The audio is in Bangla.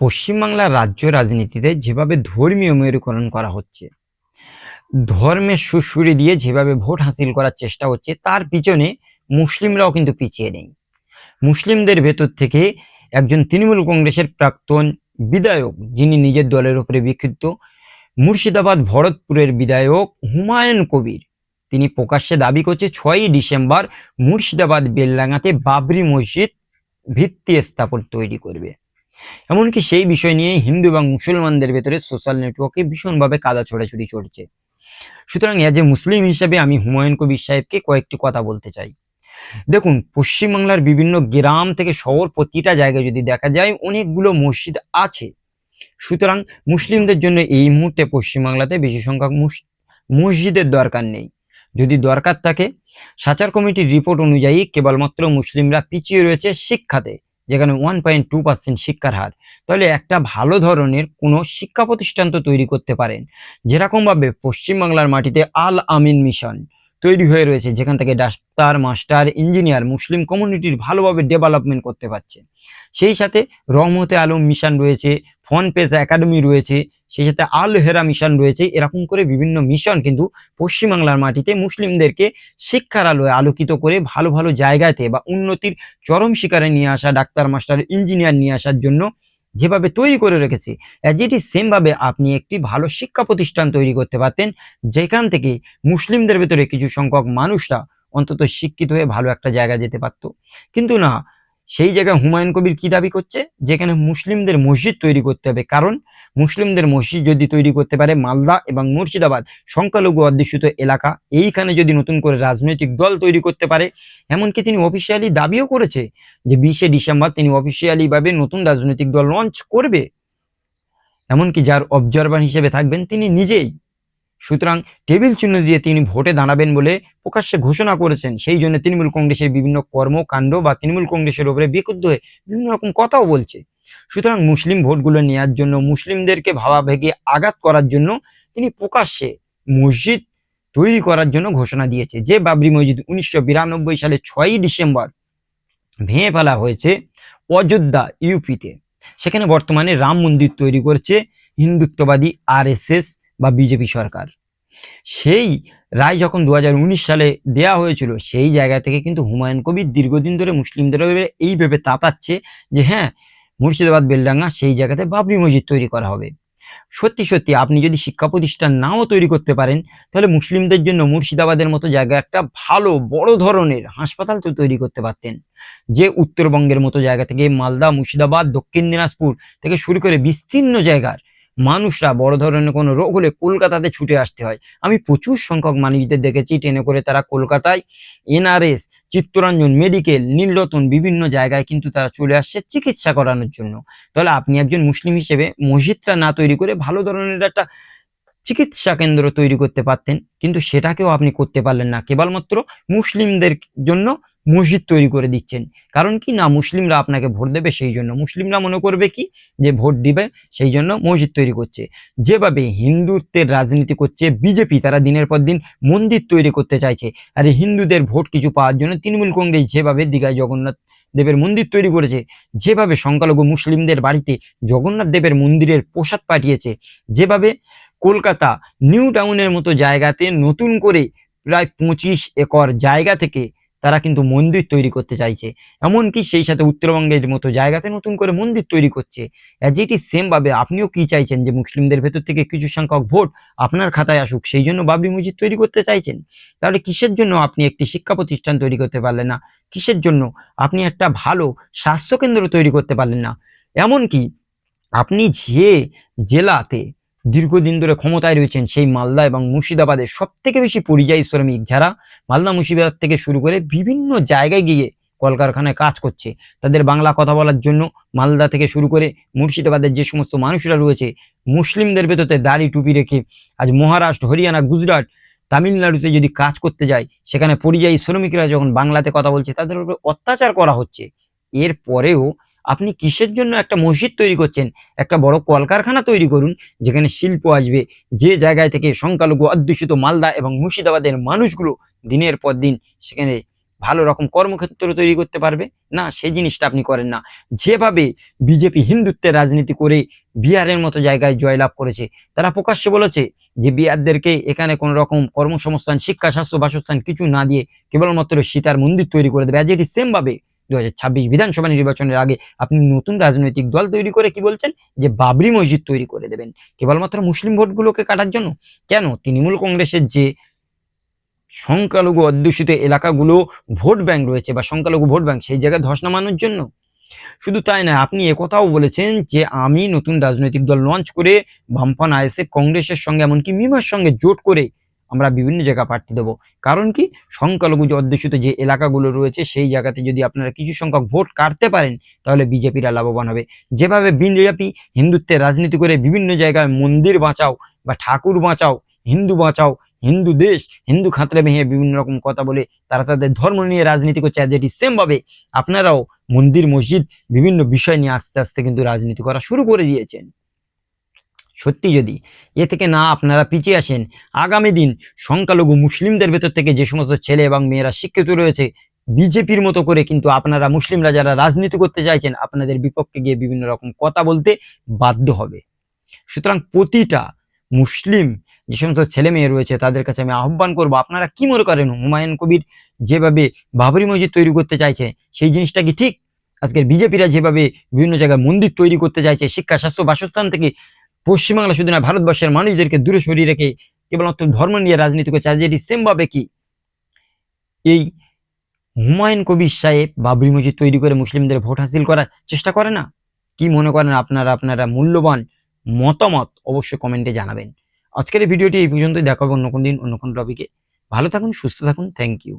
পশ্চিমবাংলার রাজ্য রাজনীতিতে যেভাবে ধর্মীয় মেরুকরণ করা হচ্ছে, ধর্মের সুসুরি দিয়ে যেভাবে ভোট হাসিল করার চেষ্টা হচ্ছে, তার পিছনে মুসলিমরাও কিন্তু পিছিয়ে নেই। মুসলিমদের ভেতর থেকে একজন তৃণমূল কংগ্রেসের প্রাক্তন বিধায়ক, যিনি নিজের দলের উপরে বিক্ষিপ্ত মুর্শিদাবাদ ভরতপুরের বিধায়ক হুমায়ুন কবির, তিনি প্রকাশ্যে দাবি করছে ছয়ই ডিসেম্বর মুর্শিদাবাদ বেলডাঙ্গাতে বাবরি মসজিদ ভিত্তি স্থাপন তৈরি করবে। এমনকি সেই বিষয় নিয়ে হিন্দু এবং মুসলমানদের ভেতরে সোশ্যাল নেটওয়ার্কে ভীষণভাবে কাদা ছোড়াছুড়ি চলছে। সুতরাং এজ এ মুসলিম হিসাবে আমি হুমায়ুন কবির সাহেবকে কয়েকটি কথা বলতে চাই। দেখুন, পশ্চিমবাংলার বিভিন্ন গ্রাম থেকে শহর প্রতিটা জায়গায় যদি দেখা যায়, অনেকগুলো মসজিদ আছে। সুতরাং মুসলিমদের জন্য এই মুহূর্তে পশ্চিমবাংলাতে বেশি সংখ্যক মুস- মসজিদের দরকার নেই। যদি দরকার থাকে, সাচার কমিটির রিপোর্ট অনুযায়ী কেবলমাত্র মুসলিমরা পিছিয়ে রয়েছে শিক্ষাতে। যেখানে ওয়ান পয়েন্ট টু পার্সেন্ট শিক্ষার হার। তাহলে একটা ভালো ধরনের কোনো শিক্ষা প্রতিষ্ঠান তো তৈরি করতে পারেন। যেরকমভাবে পশ্চিমবাংলার মাটিতে আল আমিন মিশন তৈরি হয়ে রয়েছে, যেখান থেকে ডাক্তার, মাস্টার, ইঞ্জিনিয়ার, মুসলিম কমিউনিটির ভালোভাবে ডেভেলপমেন্ট করতে পারছে। সেই সাথে রহমতে আলম মিশন রয়েছে ফোন পেজ একাডেমি রয়েছে, সেই সাথে আল হেরা মিশন রয়েছে, এরকম করে বিভিন্ন মিশন কিন্তু পশ্চিমবাংলার মাটিতে মুসলিমদেরকে শিক্ষার আলোয় আলোকিত করে ভালো ভালো জায়গাতে বা উন্নতির চরম শিকারে নিয়ে আসা, ডাক্তার, মাস্টার ইঞ্জিনিয়ার নিয়ে আসার জন্য যেভাবে তৈরি করে রেখেছে অ্যাজ ইট সেমভাবে আপনি একটি ভালো শিক্ষা প্রতিষ্ঠান তৈরি করতে পারতেন, যেখান থেকে মুসলিমদের ভেতরে কিছু সংখ্যক মানুষরা অন্তত শিক্ষিত হয়ে ভালো একটা জায়গা যেতে পারতো। কিন্তু না সেই জায়গায় হুমায়ুন কবির কি দাবি করছে? যেখানে মুসলিমদের মসজিদ তৈরি করতে হবে। কারণ মুসলিমদের মসজিদ যদি তৈরি করতে পারে মালদা এবং মুর্শিদাবাদ সংখ্যালঘু অধ্যুষিত এলাকা, এইখানে যদি নতুন করে রাজনৈতিক দল তৈরি করতে পারে, এমনকি তিনি অফিসিয়ালি দাবিও করেছে যে বিশে ডিসেম্বর তিনি অফিসিয়ালি ভাবে নতুন রাজনৈতিক দল লঞ্চ করবে। এমনকি যার অবজারভার হিসেবে থাকবেন তিনি নিজেই। সুতরাং টেবিল চিহ্ন দিয়ে তিনি ভোটে দাঁড়াবেন বলে প্রকাশ্যে ঘোষণা করেছেন। সেই জন্য তৃণমূল কংগ্রেসের বিভিন্ন কর্মকাণ্ড বা তৃণমূল কংগ্রেসের ওপরে বিক্ষুব্ধ হয়ে বিভিন্ন রকম কথাও বলছে। সুতরাং মুসলিম ভোটগুলো নেওয়ার জন্য মুসলিমদেরকে ভাবাবেগে আঘাত করার জন্য তিনি প্রকাশ্যে মসজিদ তৈরি করার জন্য ঘোষণা দিয়েছে। যে বাবরি মসজিদ উনিশশো বিরানব্বই সালে ছয়ই ডিসেম্বর ভেঙে ফেলা হয়েছে অযোধ্যা, ইউপিতে। সেখানে বর্তমানে রাম মন্দির তৈরি করছে হিন্দুত্ববাদী আরএসএস বা বিজেপি সরকার। সেই রায় যখন দু হাজার উনিশ সালে দেয়া হয়েছিল, সেই জায়গা থেকে কিন্তু হুমায়ুন কবির দীর্ঘদিন ধরে মুসলিমদের এই ভেবে তাতাচ্ছে যে হ্যাঁ মুর্শিদাবাদ, বেলডাঙ্গা সেই জায়গাতে বাবরি মসজিদ তৈরি করা হবে। সত্যি সত্যি আপনি যদি শিক্ষা প্রতিষ্ঠান নাও তৈরি করতে পারেন, তাহলে মুসলিমদের জন্য মুর্শিদাবাদের মতো জায়গা একটা ভালো, বড় ধরনের হাসপাতাল তো তৈরি করতে পারতেন। যে উত্তরবঙ্গের মতো জায়গা থেকে মালদা, মুর্শিদাবাদ, দক্ষিণ দিনাজপুর থেকে শুরু করে বিস্তীর্ণ জায়গার মানুষরা বড় ধরনের কোনো রোগ হলে কলকাতাতে ছুটে আসতে হয়। আমি প্রচুর সংখ্যক মানুষদের দেখেছি, ট্রেনে করে তারা কলকাতায় এনআরএস, চিত্তরঞ্জন মেডিকেল, নীলরতন বিভিন্ন জায়গায় কিন্তু তারা চলে আসছে চিকিৎসা করানোর জন্য। তাহলে আপনি একজন মুসলিম হিসেবে মসজিদটা না তৈরি করে ভালো ধরনের একটা চিকিৎসা কেন্দ্র তৈরি করতে পারতেন, কিন্তু সেটাকেও আপনি করতে পারলেন না। কেবলমাত্র মুসলিমদের জন্য মসজিদ তৈরি করে দিচ্ছেন। কারণ কি? না, মুসলিমরা আপনাকে ভোট দেবে সেই জন্য। মুসলিমরা মনে করবে কি? যে ভোট দিবে, সেই জন্য মসজিদ তৈরি করছে। যেভাবে হিন্দুত্বের রাজনীতি করছে, বিজেপি তারা দিনের পর দিন মন্দির তৈরি করতে চাইছে। আর হিন্দুদের ভোট কিছু পাওয়ার জন্য তৃণমূল কংগ্রেস যেভাবে দীঘায় জগন্নাথ দেবের মন্দির তৈরি করেছে, যেভাবে সংখ্যালঘু মুসলিমদের বাড়িতে জগন্নাথ দেবের মন্দিরের প্রসাদ পাঠিয়েছে, যেভাবে কলকাতা নিউ টাউনের মতো জায়গাতে নতুন করে প্রায় পঁচিশ একর জায়গা থেকে তারা কিন্তু মন্দির তৈরি করতে চাইছে। এমনকি সেই সাথে উত্তরবঙ্গের মতো জায়গাতে নতুন করে মন্দির তৈরি করছে। অ্যাজ ইট ইজ সেম ভাবে আপনিও কি চাইছেন যে মুসলিমদের ভেতর থেকে কিছু সংখ্যক ভোট আপনার খাতায় আসুক, সেই জন্য বাবরি মসজিদ তৈরি করতে চাইছেন? তাহলে কিসের জন্য আপনি একটি শিক্ষা প্রতিষ্ঠান তৈরি করতে পারলেন না? কিসের জন্য আপনি একটা ভালো স্বাস্থ্যকেন্দ্র তৈরি করতে পারলেন না? এমনকি আপনি যে জেলাতে দীর্ঘদিন ধরে ক্ষমতায় রয়েছেন সেই মালদা এবং মুর্শিদাবাদের সব থেকে বেশি পরিযায়ী শ্রমিক যারা মালদা মুর্শিদাবাদ থেকে শুরু করে বিভিন্ন জায়গায় গিয়ে কলকারখানায় কাজ করছে। তাদের বাংলা কথা বলার জন্য মালদা থেকে শুরু করে মুর্শিদাবাদের যে সমস্ত মানুষরা রয়েছে, মুসলিমদের ভেতরে দাড়ি টুপি রেখে আজ মহারাষ্ট্র, হরিয়ানা, গুজরাট, তামিলনাড়ুতে যদি কাজ করতে যায়, সেখানে পরিযায়ী শ্রমিকরা যখন বাংলাতে কথা বলছে, তাদের উপরে অত্যাচার করা হচ্ছে। এর পরেও আপনি কিসের জন্য একটা মসজিদ তৈরি করছেন? একটা বড় কলকারখানা তৈরি করুন, যেখানে শিল্প আসবে। যে জায়গায় থেকে সংখ্যালঘু, অধ্যুষিত মালদা এবং মুর্শিদাবাদের মানুষগুলো দিনের পর দিন সেখানে ভালো রকম কর্মক্ষেত্র তৈরি করতে পারবে? না, সেই জিনিসটা আপনি করেন না। যেভাবে বিজেপি হিন্দুত্বের রাজনীতি করে বিহারের মতো জায়গায় জয়লাভ করেছে, তারা প্রকাশ্যে বলেছে যে বিহারদেরকে এখানে কোনো রকম কর্মসংস্থান, শিক্ষা, স্বাস্থ্য, বাসস্থান কিছু না দিয়ে কেবলমাত্র সীতার মন্দির তৈরি করে দেবে। আজ এটি সেম ভাবে দু হাজার ছাব্বিশ বিধানসভা নির্বাচনের আগে আপনি নতুন রাজনৈতিক দল তৈরি করে কি বলছেন? যে বাবরি মসজিদ তৈরি করে দেবেন। কেবলমাত্র মুসলিম ভোটগুলোকে কাটার জন্য? কেন? তৃণমূল কংগ্রেসের যে সংখ্যালঘু অধ্যুষিত এলাকাগুলো ভোট ব্যাংক রয়েছে বা সংখ্যালঘু ভোট ব্যাংক, সেই জায়গায় ধস নামানোর জন্য? শুধু তাই না আপনি একথাও বলেছেন যে আমি নতুন রাজনৈতিক দল লঞ্চ করে বামফান আইএসএফ কংগ্রেসের সঙ্গে, এমনকি মিমার সঙ্গে জোট করে আমরা বিভিন্ন জায়গা প্রার্থী দেবো। কারণ কি? সংখ্যালঘু যে অধ্যুষিত যে এলাকাগুলো রয়েছে, সেই জায়গাতে যদি আপনারা কিছু সংখ্যক ভোট কাটতে পারেন, তাহলে বিজেপিরা লাভবান হবে। যেভাবে বিজেপি হিন্দুত্বের রাজনীতি করে বিভিন্ন জায়গায় মন্দির বাঁচাও বা ঠাকুর বাঁচাও, হিন্দু বাঁচাও, হিন্দু দেশ, হিন্দু খাতরে ভেঙে বিভিন্ন রকম কথা বলে তারা তাদের ধর্ম নিয়ে রাজনীতি করছে আর যেটি সেম ভাবে আপনারাও মন্দির, মসজিদ, বিভিন্ন বিষয় নিয়ে আস্তে আস্তে কিন্তু রাজনীতি করা শুরু করে দিয়েছেন। সত্যি যদি এ থেকে না আপনারা পিছিয়ে আসেন, আগামী দিন সংখ্যালঘু মুসলিমদের ভেতর থেকে যে সমস্ত ছেলে এবং মেয়েরা শিক্ষিত রয়েছে, বিজেপির মতো করে কিন্তু আপনারা মুসলিমরা যারা রাজনীতি করতে চাইছেন, আপনাদের বিপক্ষে গিয়ে বিভিন্ন রকম কথা বলতে বাধ্য হবে। সুতরাং প্রতিটা মুসলিম যে সমস্ত ছেলে মেয়ে রয়েছে, তাদের কাছে আমি আহ্বান করব, আপনারা কি মনে করেন হুমায়ুন কবির যেভাবে বাবরি মসজিদ তৈরি করতে চাইছে, সেই জিনিসটা কি ঠিক? আজকের বিজেপিরা যেভাবে বিভিন্ন জায়গায় মন্দির তৈরি করতে চাইছে, শিক্ষা, স্বাস্থ্য বাসস্থান থেকে পশ্চিমবাংলা শুধু না, ভারতবর্ষের মানুষদেরকে দূরে সরিয়ে রেখে কেবলমাত্র ধর্ম নিয়ে রাজনীতি করছে। আর যেটি সেম ভাবে কি, এই হুমায়ুন কবির সাহেব, বাবরি মসজিদ তৈরি করে মুসলিমদের ভোট হাসিল করার চেষ্টা করে না? কি মনে করেন আপনারা আপনারা মূল্যবান মতামত অবশ্যই কমেন্টে জানাবেন। আজকের ভিডিওটি এই পর্যন্তই দেখাবো অন্য কোনো দিন, অন্য কোনো টপিকে ভালো থাকুন, সুস্থ থাকুন থ্যাংক ইউ